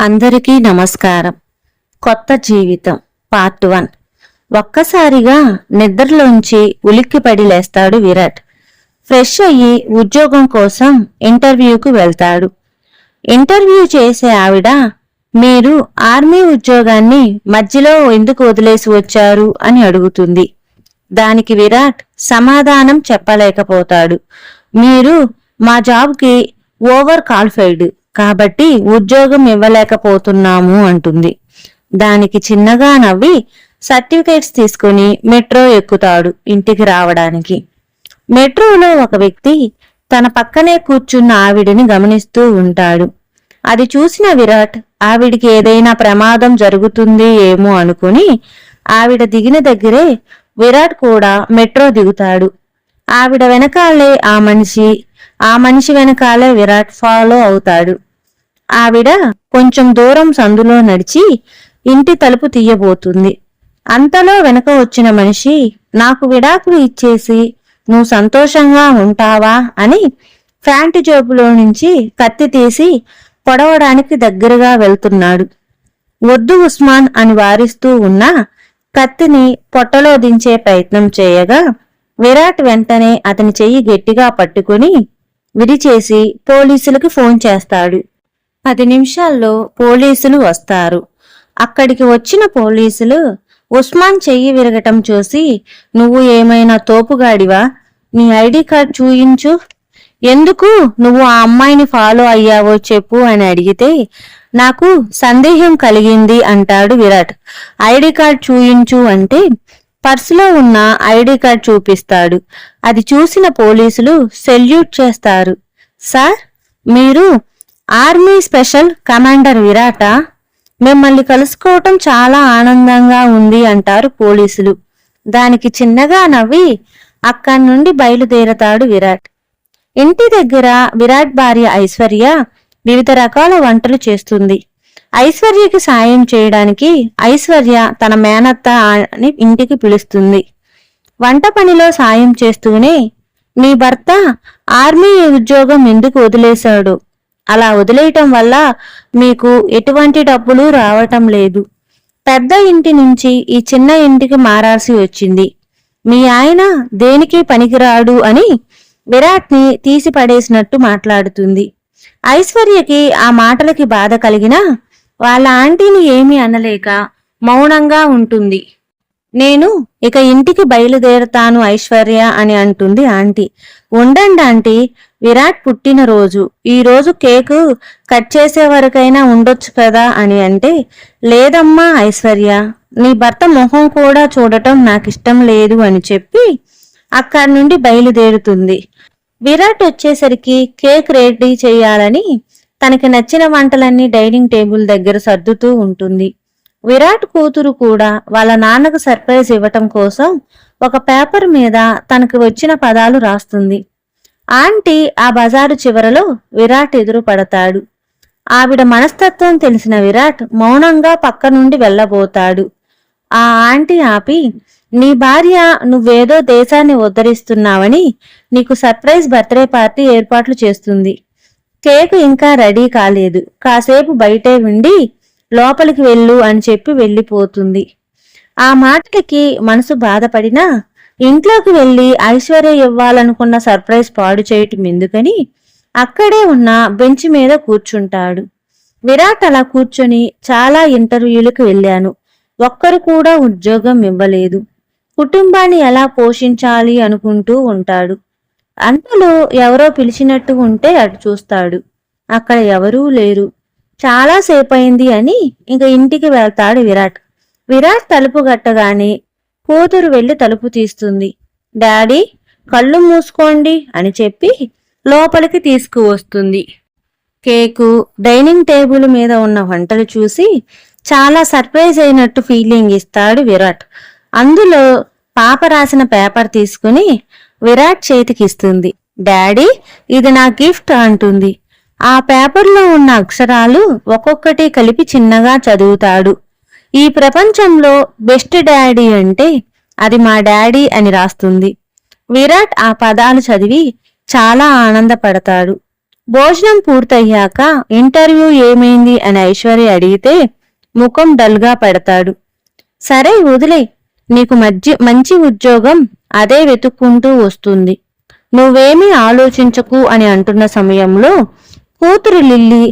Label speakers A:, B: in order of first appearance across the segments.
A: అందరికీ నమస్కారం. కొత్త జీవితం పార్ట్ వన్. ఒక్కసారిగా నిద్రలోంచి ఉలిక్కిపడి లేస్తాడు విరాట్. ఫ్రెష్ అయ్యి ఉద్యోగం కోసం ఇంటర్వ్యూకు వెళ్తాడు. ఇంటర్వ్యూ చేసే ఆవిడ మీరు ఆర్మీ ఉద్యోగాన్ని మధ్యలో ఎందుకు వదిలేసి వచ్చారు? అని అడుగుతుంది. దానికి విరాట్ సమాధానం చెప్పలేకపోతాడు. మీరు మా జాబ్కి ఓవర్ క్వాలిఫైడ్. కాబట్టి ఉద్యోగం ఇవ్వలేకపోతున్నాము అంటుంది. దానికి చిన్నగా నవ్వి సర్టిఫికేట్స్ తీసుకుని మెట్రో ఎక్కుతాడు ఇంటికి రావడానికి. మెట్రోలో ఒక వ్యక్తి తన పక్కనే కూర్చున్న ఆవిడని గమనిస్తూ ఉంటాడు. అది చూసిన విరాట్ ఆవిడికి ఏదైనా ప్రమాదం జరుగుతుంది ఏమో అనుకుని ఆవిడ దిగిన దగ్గరే విరాట్ కూడా మెట్రో దిగుతాడు. ఆవిడ వెనకాలే ఆ మనిషి ఆ మనిషి వెనకాలే విరాట్ ఫాలో అవుతాడు. ఆవిడ కొంచెం దూరం సందులో నడిచి ఇంటి తలుపు తీయబోతుంది. అంతలో వెనక వచ్చిన మనిషి నాకు విడాకులు ఇచ్చేసి నువ్వు సంతోషంగా ఉంటావా? అని ఫ్యాంటు జేబులో నుంచి కత్తి తీసి పొడవడానికి దగ్గరగా వెళ్తున్నాడు. వద్దు ఉస్మాన్ అని వారిస్తూ ఉన్న కత్తిని పొట్టలో దించే ప్రయత్నం చేయగా విరాట్ వెంటనే అతని చెయ్యి గట్టిగా పట్టుకుని విడిచేసి పోలీసులకు ఫోన్ చేస్తాడు. పది నిమిషాల్లో పోలీసులు వస్తారు. అక్కడికి వచ్చిన పోలీసులు ఉస్మాన్ చెయ్యి విరగటం చూసి నువ్వు ఏమైనా తోపుగాడివా? నీ ఐడి కార్డ్ చూయించు. ఎందుకు నువ్వు ఆ అమ్మాయిని ఫాలో అయ్యావో చెప్పు అని అడిగితే నాకు సందేహం కలిగింది అంటాడు విరాట్. ఐడి కార్డ్ చూయించు అంటే పర్సులో ఉన్న ఐడి కార్డ్ చూపిస్తాడు. అది చూసిన పోలీసులు సెల్యూట్ చేస్తారు. సార్ మీరు ఆర్మీ స్పెషల్ కమాండర్ విరాట. మిమ్మల్ని కలుసుకోవటం చాలా ఆనందంగా ఉంది అంటారు పోలీసులు. దానికి చిన్నగా నవ్వి అక్కడి నుండి బయలుదేరతాడు విరాట్. ఇంటి దగ్గర విరాట్ భార్య ఐశ్వర్య వివిధ రకాల వంటలు చేస్తుంది. ఐశ్వర్యకి సాయం చేయడానికి ఐశ్వర్య తన మేనత్త అని ఇంటికి పిలుస్తుంది. వంట పనిలో సాయం చేస్తూనే మీ భర్త ఆర్మీ ఉద్యోగం ఎందుకు వదిలేశాడు? అలా వదిలేయటం వల్ల మీకు ఎటువంటి డబ్బులు రావటం లేదు. పెద్ద ఇంటి నుంచి ఈ చిన్న ఇంటికి మారాల్సి వచ్చింది. మీ ఆయన దేనికి పనికిరాడు? అని విరాట్ని తీసి పడేసినట్టు మాట్లాడుతుంది. ఐశ్వర్యకి ఆ మాటలకి బాధ కలిగినా వాళ్ళ ఆంటీని ఏమీ అనలేక మౌనంగా ఉంటుంది. నేను ఇక ఇంటికి బయలుదేరతాను ఐశ్వర్య అని అంటుంది ఆంటీ. ఉండండి ఆంటీ విరాట్ పుట్టినరోజు. ఈరోజు కేకు కట్ చేసే వరకైనా ఉండొచ్చు కదా అని అంటే లేదమ్మా ఐశ్వర్య నీ భర్త మొహం కూడా చూడటం నాకు ఇష్టం లేదు అని చెప్పి అక్కడి నుండి బయలుదేరుతుంది. విరాట్ వచ్చేసరికి కేక్ రెడీ చేయాలని తనకి నచ్చిన వంటలన్నీ డైనింగ్ టేబుల్ దగ్గర సర్దుతూ ఉంటుంది. విరాట్ కూతురు కూడా వాళ్ళ నాన్నకు సర్ప్రైజ్ ఇవ్వటం కోసం ఒక పేపర్ మీద తనకు వచ్చిన పదాలు రాస్తుంది. ఆంటీ ఆ బజారు చివరలో విరాట్ ఎదురు పడతాడు. ఆవిడ మనస్తత్వం తెలిసిన విరాట్ మౌనంగా పక్క నుండి వెళ్ళబోతాడు. ఆ ఆంటీ ఆపి నీ భార్య నువ్వేదో దేశాన్ని ఉద్ధరిస్తున్నావని నీకు సర్ప్రైజ్ బర్త్డే పార్టీ ఏర్పాట్లు చేస్తుంది. కేకు ఇంకా రెడీ కాలేదు. కాసేపు బయటే ఉండి లోపలికి వెళ్ళు అని చెప్పి వెళ్ళిపోతుంది. ఆ మాటలకి మనసు బాధపడినా ఇంట్లోకి వెళ్ళి ఐశ్వర్య ఇవ్వాలనుకున్న సర్ప్రైజ్ పాడు చేయటం ఎందుకని అక్కడే ఉన్న బెంచ్ మీద కూర్చుంటాడు. విరాట్ అలా కూర్చొని చాలా ఇంటర్వ్యూలకు వెళ్ళాను. ఒక్కరు కూడా ఉద్యోగం ఇవ్వలేదు. కుటుంబాన్ని ఎలా పోషించాలి అనుకుంటూ ఉంటాడు. అంతలో ఎవరో పిలిచినట్టు ఉంటే అటు చూస్తాడు. అక్కడ ఎవరూ లేరు. చాలాసేపైంది అని ఇంక ఇంటికి వెళ్తాడు విరాట్. విరాట్ తలుపు గట్టగానే కూతురు వెళ్ళి తలుపు తీస్తుంది. డాడీ కళ్ళు మూసుకోండి అని చెప్పి లోపలికి తీసుకువస్తుంది. కేకు డైనింగ్ టేబుల్ మీద ఉన్న వంటలు చూసి చాలా సర్ప్రైజ్ అయినట్టు ఫీలింగ్ ఇస్తాడు విరాట్. అందులో పాప రాసిన పేపర్ తీసుకుని విరాట్ చేతికి ఇస్తుంది డాడీ ఇది నా గిఫ్ట్ అంటుంది. ఆ పేపర్లో ఉన్న అక్షరాలు ఒక్కొక్కటి కలిపి చిన్నగా చదువుతాడు. ఈ ప్రపంచంలో బెస్ట్ డాడీ అంటే అది మా డాడీ అని రాస్తుంది. విరాట్ ఆ పదాలు చదివి చాలా ఆనందపడతాడు. భోజనం పూర్తయ్యాక ఇంటర్వ్యూ ఏమైంది అని ఐశ్వర్య అడిగితే ముఖం డల్గా పెడతాడు. సరే వదిలే నీకు మధ్య మంచి ఉద్యోగం అదే వెతుక్కుంటూ వస్తుంది. నువ్వేమీ ఆలోచించకు అని అంటున్న సమయంలో కూతురు Lily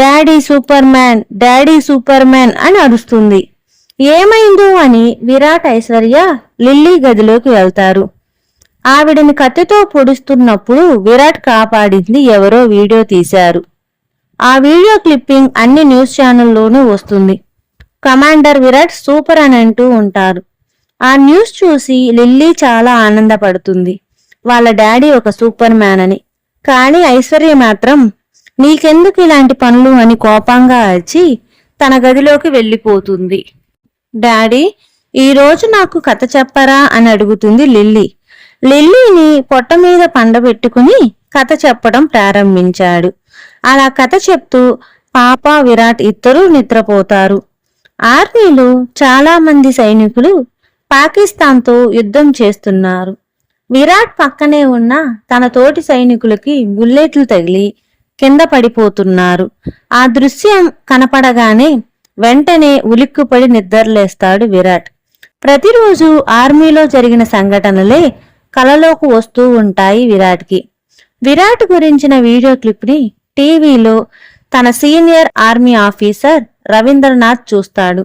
A: daddy Superman daddy Superman అని అరుస్తుంది. ఏమైందో అని విరాట్ ఐశ్వర్య లిల్లీ గదిలోకి వెళ్తారు. ఆవిడని కత్తితో పొడుస్తున్నప్పుడు విరాట్ కాపాడింది ఎవరో వీడియో తీశారు. ఆ వీడియో క్లిప్పింగ్ అన్ని న్యూస్ ఛానల్లోనూ వస్తుంది. కమాండర్ విరాట్ సూపర్ అని అంటూ ఉంటారు. ఆ న్యూస్ చూసి లిల్లీ చాలా ఆనందపడుతుంది. వాళ్ళ డాడీ ఒక సూపర్ మ్యాన్ అని కానీ ఐశ్వర్య మాత్రం నీకెందుకు ఇలాంటి పనులు? అని కోపంగా అరిచి తన గదిలోకి వెళ్ళిపోతుంది. డాడీ ఈరోజు నాకు కథ చెప్పరా? అని అడుగుతుంది లిల్లీ. లిల్లీని పొట్ట మీద పండబెట్టుకుని కథ చెప్పడం ప్రారంభించాడు. అలా కథ చెప్తూ పాప విరాట్ ఇద్దరూ నిద్రపోతారు. ఆర్మీలో చాలా మంది సైనికులు పాకిస్తాన్తో యుద్ధం చేస్తున్నారు. విరాట్ పక్కనే ఉన్న తన తోటి సైనికులకి బుల్లెట్లు తగిలి కింద పడిపోతున్నారు. ఆ దృశ్యం కనపడగానే వెంటనే ఉలిక్కుపడి నిద్రలేస్తాడు విరాట్. ప్రతిరోజు ఆర్మీలో జరిగిన సంఘటనలే కలలోకి వస్తూ ఉంటాయి విరాట్కి. విరాట్ గురించిన వీడియో క్లిప్ని టీవీలో తన సీనియర్ ఆర్మీ ఆఫీసర్ రవీంద్రనాథ్ చూస్తాడు.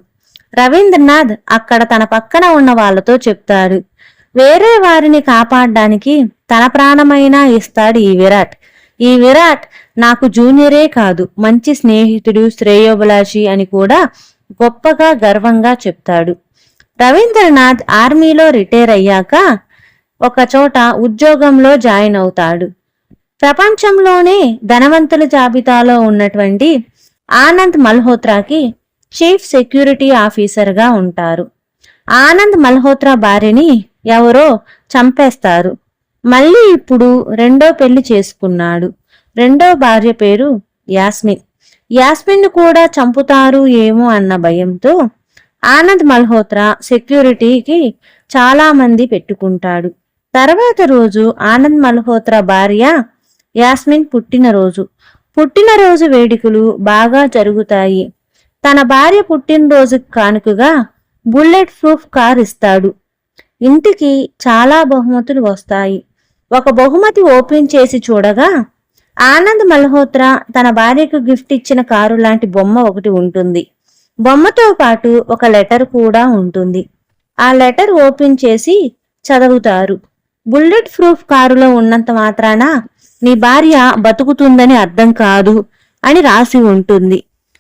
A: రవీంద్రనాథ్ అక్కడ తన పక్కన ఉన్న వాళ్ళతో చెప్తాడు. వేరే వారిని కాపాడడానికి తన ప్రాణమైనా ఇస్తాడు ఈ విరాట్. ఈ విరాట్ నాకు జూనియరే కాదు మంచి స్నేహితుడు శ్రేయోభిలాషి అని కూడా గొప్పగా గర్వంగా చెప్తాడు. రవీంద్రనాథ్ ఆర్మీలో రిటైర్ అయ్యాక ఒక చోట ఉద్యోగంలో జాయిన్ అవుతాడు. ప్రపంచంలోనే ధనవంతుల జాబితాలో ఉన్నటువంటి ఆనంద్ మల్హోత్రాకి చీఫ్ సెక్యూరిటీ ఆఫీసర్గా ఉంటారు. ఆనంద్ మల్హోత్రా భార్యని ఎవరో చంపేస్తారు. మళ్ళీ ఇప్పుడు రెండో పెళ్ళి చేసుకున్నాడు. రెండో భార్య పేరు యాస్మిన్. యాస్మిన్ కూడా చంపుతారు ఏమో అన్న భయంతో ఆనంద్ మల్హోత్రా సెక్యూరిటీకి చాలా మంది పెట్టుకుంటాడు. తర్వాత రోజు ఆనంద్ మల్హోత్రా భార్య యాస్మిన్ పుట్టినరోజు. పుట్టినరోజు వేడుకలు బాగా జరుగుతాయి. తన భార్య పుట్టినరోజుకి కానుకగా బుల్లెట్ ప్రూఫ్ కార్ ఇస్తాడు. ఇంటికి చాలా బహుమతులు వస్తాయి. ఒక బహుమతి ఓపెన్ చేసి చూడగా ఆనంద్ మల్హోత్రా తన భార్యకు గిఫ్ట్ ఇచ్చిన కారు లాంటి బొమ్మ ఒకటి ఉంటుంది. బొమ్మతో పాటు ఒక లెటర్ కూడా ఉంటుంది. ఆ లెటర్ ఓపెన్ చేసి చదువుతారు. బుల్లెట్ ప్రూఫ్ కారులో ఉన్నంత మాత్రాన నీ భార్య బతుకుతుందని అర్థం కాదు అని రాసి ఉంటుంది.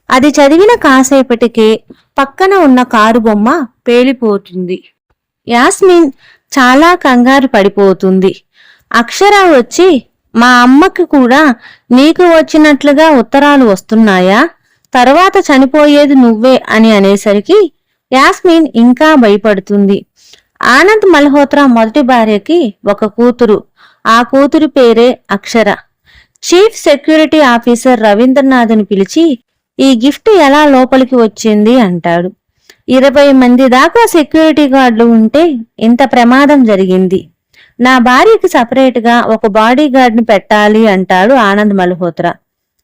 A: అది చదివిన కాసేపటికే పక్కన ఉన్న కారు బొమ్మ పేలిపోతుంది. యాస్మిన్ చాలా కంగారు పడిపోతుంది. అక్షర వచ్చి మా అమ్మకి కూడా నీకు వచ్చినట్లుగా ఉత్తరాలు వస్తున్నాయా? తర్వాత చనిపోయేది నువ్వే అని అనేసరికి యాస్మిన్ ఇంకా భయపడుతుంది. ఆనంద్ మల్హోత్రా మొదటి భార్యకి ఒక కూతురు. ఆ కూతురు పేరే అక్షర. చీఫ్ సెక్యూరిటీ ఆఫీసర్ రవీంద్రనాథ్ని పిలిచి ఈ గిఫ్ట్ ఎలా లోపలికి వచ్చింది అంటాడు. ఇరవై మంది దాకా సెక్యూరిటీ గార్డులు ఉంటే ఇంత ప్రమాదం జరిగింది. నా భార్యకి సపరేట్గా ఒక బాడీ గార్డ్ని పెట్టాలి అంటాడు ఆనంద్ మల్హోత్రా.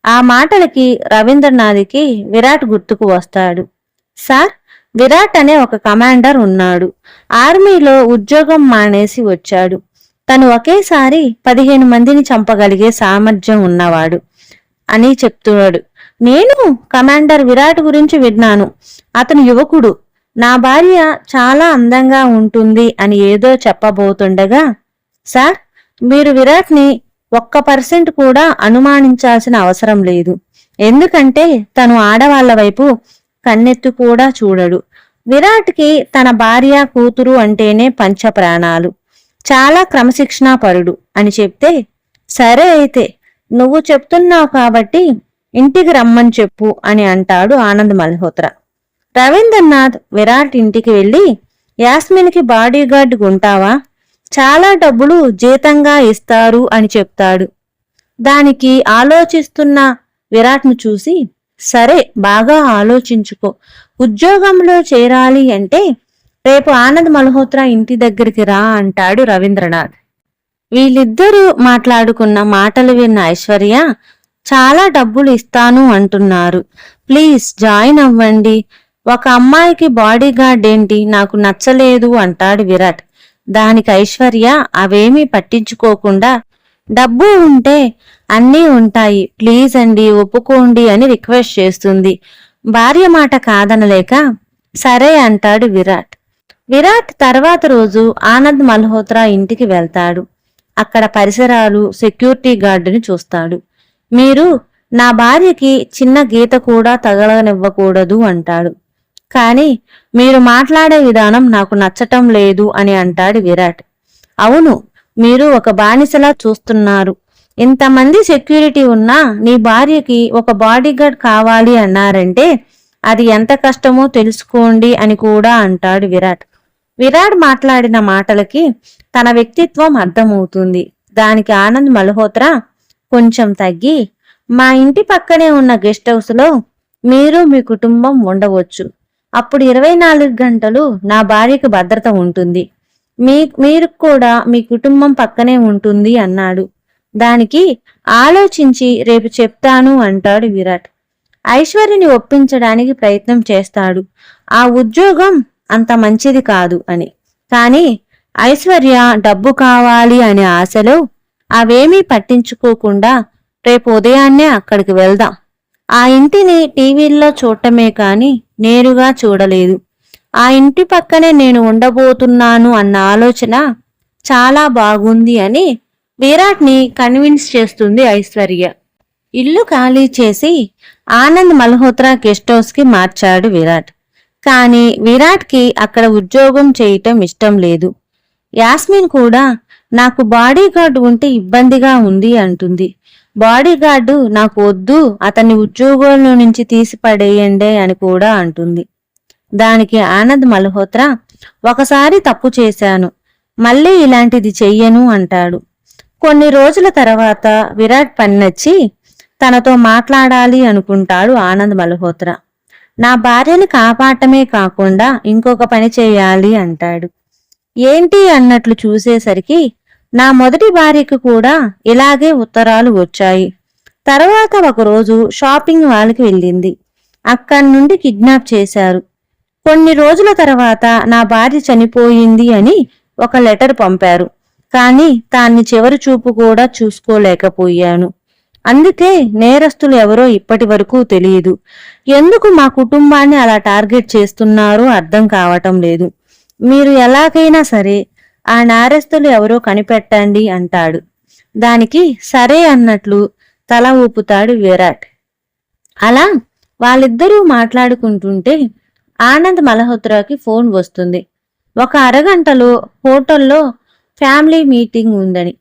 A: ఆ మాటలకి రవీంద్రనాథ్కి విరాట్ గుర్తుకు వస్తాడు. సార్ విరాట్ అనే ఒక కమాండర్ ఉన్నాడు. ఆర్మీలో ఉద్యోగం మానేసి వచ్చాడు. తను ఒకేసారి పదిహేను మందిని చంపగలిగే సామర్థ్యం ఉన్నవాడు అని చెప్తున్నాడు. నేను కమాండర్ విరాట్ గురించి విన్నాను. అతను యువకుడు. నా భార్య చాలా అందంగా ఉంటుంది అని ఏదో చెప్పబోతుండగా సార్ మీరు విరాట్ని ఒక్క పర్సెంట్ కూడా అనుమానించాల్సిన అవసరం లేదు. ఎందుకంటే తను ఆడవాళ్ళ వైపు కన్నెత్తు కూడా చూడడు. విరాట్కి తన భార్య కూతురు అంటేనే పంచప్రాణాలు. చాలా క్రమశిక్షణాపరుడు అని చెప్తే సరే అయితే నువ్వు చెప్తున్నావు కాబట్టి ఇంటికి రమ్మని చెప్పు అని అంటాడు ఆనంద్ మల్హోత్రా. రవీంద్రనాథ్ విరాట్ ఇంటికి వెళ్ళి యాస్మిన్కి బాడీగార్డ్ ఉంటావా చాలా డబ్బులు జీతంగా ఇస్తారు అని చెప్తాడు. దానికి ఆలోచిస్తున్న విరాట్ను చూసి సరే బాగా ఆలోచించుకో. ఉద్యోగంలో చేరాలి అంటే రేపు ఆనంద్ మల్హోత్రా ఇంటి దగ్గరికి రా అంటాడు రవీంద్రనాథ్. వీళ్ళిద్దరూ మాట్లాడుకున్న మాటలు విన్న ఐశ్వర్య చాలా డబ్బులు ఇస్తాను అంటున్నారు. ప్లీజ్ జాయిన్ అవ్వండి. ఒక అమ్మాయికి బాడీ గార్డ్ ఏంటి? నాకు నచ్చలేదు అంటాడు విరాట్. దానికి ఐశ్వర్య అవేమీ పట్టించుకోకుండా డబ్బు ఉంటే అన్నీ ఉంటాయి ప్లీజ్ అండి ఒప్పుకోండి అని రిక్వెస్ట్ చేస్తుంది. భార్య మాట కాదనలేక సరే అంటాడు విరాట్. విరాట్ తర్వాత రోజు ఆనంద్ మల్హోత్రా ఇంటికి వెళ్తాడు. అక్కడ పరిసరాలు సెక్యూరిటీ గార్డుని చూస్తాడు. మీరు నా భార్యకి చిన్న గీత కూడా తగలనివ్వకూడదు అంటాడు. కానీ మీరు మాట్లాడే విధానం నాకు నచ్చటం లేదు అని అంటాడు విరాట్. అవును మీరు ఒక బానిసలా చూస్తున్నారు. ఇంతమంది సెక్యూరిటీ ఉన్నా నీ భార్యకి ఒక బాడీగార్డ్ కావాలి అన్నారంటే అది ఎంత కష్టమో తెలుసుకోండి అని కూడా అంటాడు విరాట్. విరాట్ మాట్లాడిన మాటలకి తన వ్యక్తిత్వం అర్థమవుతుంది. దానికి ఆనంద్ మల్హోత్రా కొంచెం తగ్గి మా ఇంటి పక్కనే ఉన్న గెస్ట్ హౌస్లో మీరు మీ కుటుంబం ఉండవచ్చు. అప్పుడు ఇరవై నాలుగు గంటలు నా భార్యకు భద్రత ఉంటుంది. మీ మీరు కూడా మీ కుటుంబం పక్కనే ఉంటుంది అన్నాడు. దానికి ఆలోచించి రేపు చెప్తాను అంటాడు విరాట్. ఐశ్వర్యని ఒప్పించడానికి ప్రయత్నం చేస్తాడు. ఆ ఉద్యోగం అంత మంచిది కాదు అని. కానీ ఐశ్వర్య డబ్బు కావాలి అనే ఆశలో అవేమీ పట్టించుకోకుండా రేపు ఉదయాన్నే అక్కడికి వెళ్దాం. ఆ ఇంటిని టీవీల్లో చూడటమే కాని నేరుగా చూడలేదు. ఆ ఇంటి పక్కనే నేను ఉండబోతున్నాను అన్న ఆలోచన చాలా బాగుంది అని విరాట్ని కన్విన్స్ చేస్తుంది ఐశ్వర్య. ఇల్లు ఖాళీ చేసి ఆనంద్ మల్హోత్రా గెస్ట్ హౌస్కి మార్చాడు విరాట్. కానీ విరాట్కి అక్కడ ఉద్యోగం చేయటం ఇష్టం లేదు. యాస్మిన్ కూడా నాకు బాడీగార్డ్ ఉంటే ఇబ్బందిగా ఉంది అంటుంది. బాడీ గార్డు నాకు వద్దు అతన్ని ఉద్యోగంలో నుంచి తీసి పడేయండే అని కూడా అంటుంది. దానికి ఆనంద్ మల్హోత్రా ఒకసారి తప్పు చేశాను మళ్ళీ ఇలాంటిది చెయ్యను అంటాడు. కొన్ని రోజుల తర్వాత విరాట్ పన్నచ్చి తనతో మాట్లాడాలి అనుకుంటాడు ఆనంద్ మల్హోత్రా. నా భార్యని కాపాడటమే కాకుండా ఇంకొక పని చేయాలి అంటాడు. ఏంటి అన్నట్లు చూసేసరికి నా మొదటి భార్యకు కూడా ఇలాగే ఉత్తరాలు వచ్చాయి. తర్వాత ఒకరోజు షాపింగ్ వాళ్ళకి వెళ్ళింది. అక్కడి నుండి కిడ్నాప్ చేశారు. కొన్ని రోజుల తర్వాత నా భార్య చనిపోయింది అని ఒక లెటర్ పంపారు. కానీ దాన్ని చివరి చూపు కూడా చూసుకోలేకపోయాను. అందుకే నేరస్తులు ఎవరో ఇప్పటి వరకు తెలియదు ఎందుకు మా కుటుంబాన్ని అలా టార్గెట్ చేస్తున్నారో అర్థం కావటం లేదు. మీరు ఎలాగైనా సరే ఆ నేరస్తులు ఎవరో కనిపెట్టండి అంటాడు. దానికి సరే అన్నట్లు తల ఊపుతాడు విరాట్. అలా వాళ్ళిద్దరూ మాట్లాడుకుంటుంటే ఆనంద్ మల్హోత్రాకి ఫోన్ వస్తుంది. ఒక అరగంటలో హోటల్లో ఫ్యామిలీ మీటింగ్ ఉందని.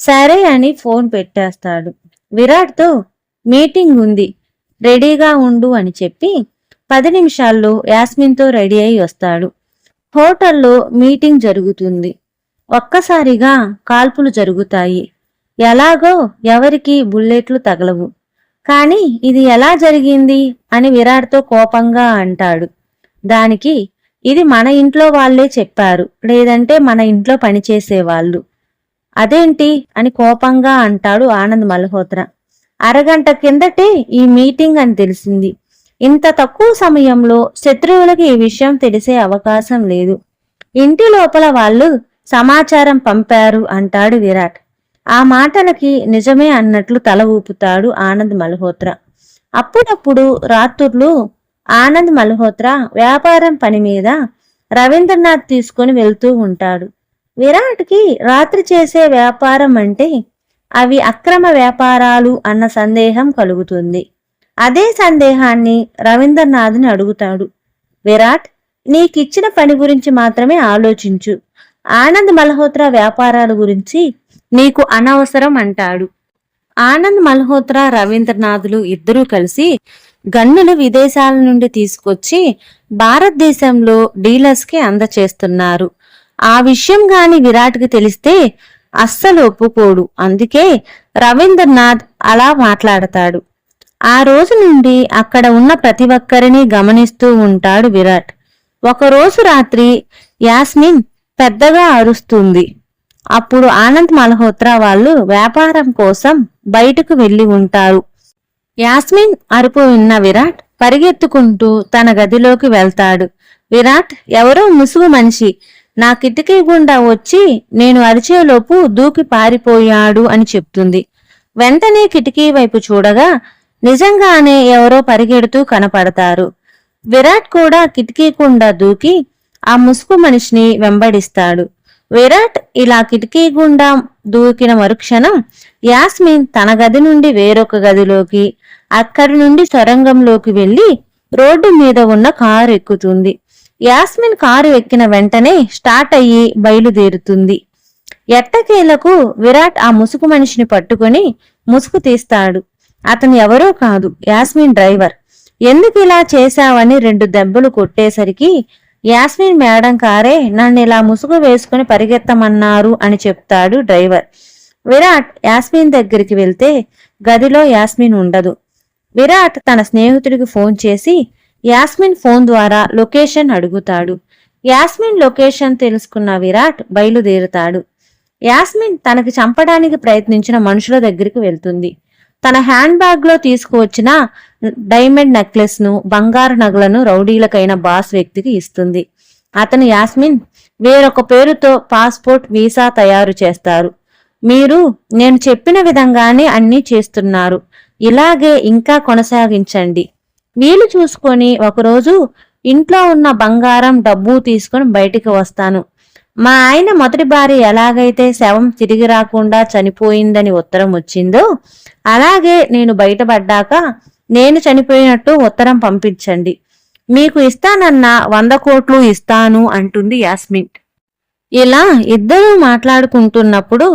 A: సరే అని ఫోన్ పెట్టేస్తాడు. విరాట్తో మీటింగ్ ఉంది రెడీగా ఉండు అని చెప్పి పది నిమిషాల్లో యాస్మిన్తో రెడీ అయి వస్తాడు. హోటల్లో మీటింగ్ జరుగుతుంది. ఒక్కసారిగా కాల్పులు జరుగుతాయి. ఎలాగో ఎవరికి బుల్లెట్లు తగలవు. కానీ ఇది ఎలా జరిగింది అని విరాట్తో కోపంగా అంటాడు. దానికి ఇది మన ఇంట్లో వాళ్ళే చెప్పారు. లేదంటే మన ఇంట్లో పనిచేసేవాళ్ళు. అదేంటి అని కోపంగా అంటాడు ఆనంద్ మల్హోత్రా. అరగంట కిందటే ఈ మీటింగ్ అని తెలిసింది. ఇంత తక్కువ సమయంలో శత్రువులకి ఈ విషయం తెలిసే అవకాశం లేదు. ఇంటి లోపల వాళ్ళు సమాచారం పంపారు అంటాడు విరాట్. ఆ మాటలకి నిజమే అన్నట్లు తల ఊపుతాడు ఆనంద్ మల్హోత్రా. అప్పుడప్పుడు రాత్రులు ఆనంద్ మల్హోత్రా వ్యాపారం పని మీద రవీంద్రనాథ్ తీసుకుని వెళ్తూ ఉంటాడు. విరాట్కి రాత్రి చేసే వ్యాపారం అంటే అవి అక్రమ వ్యాపారాలు అన్న సందేహం కలుగుతుంది. అదే సందేహాన్ని రవీంద్రనాథ్ని అడుగుతాడు. విరాట్ నీకిచ్చిన పని గురించి మాత్రమే ఆలోచించు. ఆనంద్ మల్హోత్రా వ్యాపారాల గురించి నీకు అనవసరం అంటాడు. ఆనంద్ మల్హోత్రా రవీంద్రనాథ్లు ఇద్దరూ కలిసి గన్నులు విదేశాల నుండి తీసుకొచ్చి భారతదేశంలో డీలర్స్కి అందచేస్తున్నారు. ఆ విషయం గాని విరాట్కి తెలిస్తే అస్సలు ఒప్పుకోడు. అందుకే రవీంద్రనాథ్ అలా మాట్లాడతాడు. ఆ రోజు నుండి అక్కడ ఉన్న ప్రతి ఒక్కరిని గమనిస్తూ ఉంటాడు విరాట్. ఒకరోజు రాత్రి యాస్మిన్ పెద్దగా అరుస్తుంది. అప్పుడు ఆనంద్ మల్హోత్రా వాళ్ళు వ్యాపారం కోసం బయటకు వెళ్ళి ఉంటారు. యాస్మిన్ అరుపు విన్న విరాట్ పరిగెత్తుకుంటూ తన గదిలోకి వెళ్తాడు. విరాట్ ఎవరో ముసుగు మనిషి. నా కిటికీ గుండా వచ్చి నేను అరిచేలోపు దూకి పారిపోయాడు అని చెప్తుంది. వెంటనే కిటికీ వైపు చూడగా నిజంగానే ఎవరో పరిగెడుతూ కనపడతారు. విరాట్ కూడా కిటికీ గుండా దూకి ఆ ముసుగు మనిషిని వెంబడిస్తాడు. విరాట్ ఇలా కిటికీ గుండా దూకిన మరుక్షణం యాస్మిన్ తన గది నుండి వేరొక గదిలోకి అక్కడి నుండి సొరంగంలోకి వెళ్ళి రోడ్డు మీద ఉన్న కారు ఎక్కుతుంది. యాస్మిన్ కారు ఎక్కిన వెంటనే స్టార్ట్ అయ్యి బయలుదేరుతుంది. ఎట్టకేలకు విరాట్ ఆ ముసుగు మనిషిని పట్టుకొని ముసుగు తీస్తాడు. అతను ఎవరో కాదు యాస్మిన్ డ్రైవర్. ఎందుకు ఇలా చేశావని రెండు దెబ్బలు కొట్టేసరికి యాస్మిన్ మేడం కారే నన్ను ఇలా ముసుగు వేసుకుని పరిగెత్తమన్నారు అని చెప్తాడు డ్రైవర్. విరాట్ యాస్మిన్ దగ్గరికి వెళ్తే గదిలో యాస్మిన్ ఉండదు. విరాట్ తన స్నేహితుడికి ఫోన్ చేసి యాస్మిన్ ఫోన్ ద్వారా లొకేషన్ అడుగుతాడు. యాస్మిన్ లొకేషన్ తెలుసుకున్న విరాట్ బయలుదేరుతాడు. యాస్మిన్ తనకి చంపడానికి ప్రయత్నించిన మనుషుల దగ్గరికి వెళ్తుంది. తన హ్యాండ్ బ్యాగ్లో తీసుకువచ్చిన డైమండ్ నెక్లెస్ను బంగారు నగలను రౌడీలకైన బాస్ వ్యక్తికి ఇస్తుంది. అతను యాస్మిన్ వేరొక పేరుతో పాస్పోర్ట్ వీసా తయారు చేస్తారు. మీరు నేను చెప్పిన విధంగానే అన్నీ చేస్తున్నారు. ఇలాగే ఇంకా కొనసాగించండి. వీలు చూసుకొని ఒకరోజు ఇంట్లో ఉన్న బంగారం డబ్బు తీసుకొని బయటికి వస్తాను. మా ఆయన మొదటి భార్య ఎలాగైతే శవం తిరిగి రాకుండా చనిపోయిందని ఉత్తరం వచ్చిందో అలాగే నేను బయటపడ్డాక నేను చనిపోయినట్టు ఉత్తరం పంపించండి. మీకు ఇస్తానన్న వంద కోట్లు ఇస్తాను అంటుంది యాస్మిన్. ఇలా ఇద్దరూ మాట్లాడుకుంటున్నప్పుడు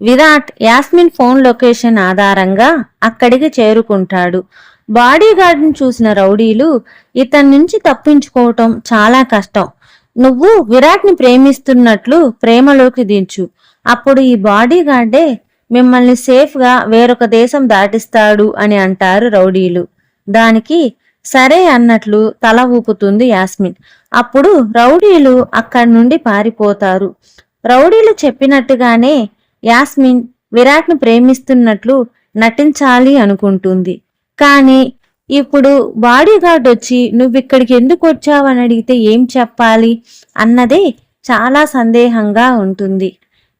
A: విరాట్ యాస్మిన్ ఫోన్ లొకేషన్ ఆధారంగా అక్కడికి చేరుకుంటాడు. బాడీగార్డ్ను చూసిన రౌడీలు ఇతని నుంచి తప్పించుకోవటం చాలా కష్టం. నువ్వు విరాట్ని ప్రేమిస్తున్నట్లు ప్రేమలోకి దించు. అప్పుడు ఈ బాడీ గార్డే మిమ్మల్ని సేఫ్గా వేరొక దేశం దాటిస్తాడు అని అంటారు రౌడీలు. దానికి సరే అన్నట్లు తల ఊపుతుంది యాస్మిన్. అప్పుడు రౌడీలు అక్కడి నుండి పారిపోతారు. రౌడీలు చెప్పినట్టుగానే యాస్మిన్ విరాట్ను ప్రేమిస్తున్నట్లు నటించాలి అనుకుంటుంది. కానీ ఇప్పుడు బాడీగార్డ్ వచ్చి నువ్విక్కడికి ఎందుకు వచ్చావని అడిగితే ఏం చెప్పాలి? అన్నదే చాలా సందేహంగా ఉంటుంది.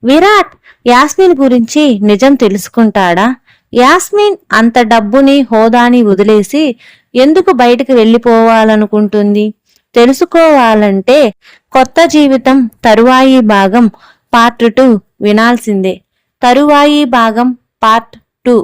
A: విరాట్ యాస్మిన్ గురించి నిజం తెలుసుకుంటాడా? యాస్మిన్ అంత డబ్బుని హోదాని వదిలేసి ఎందుకు బయటకు వెళ్ళిపోవాలనుకుంటుంది? తెలుసుకోవాలంటే కొత్త జీవితం తరువాయి భాగం పార్ట్ టూ వినాల్సిందే. తరువాయి భాగం పార్ట్ టూ.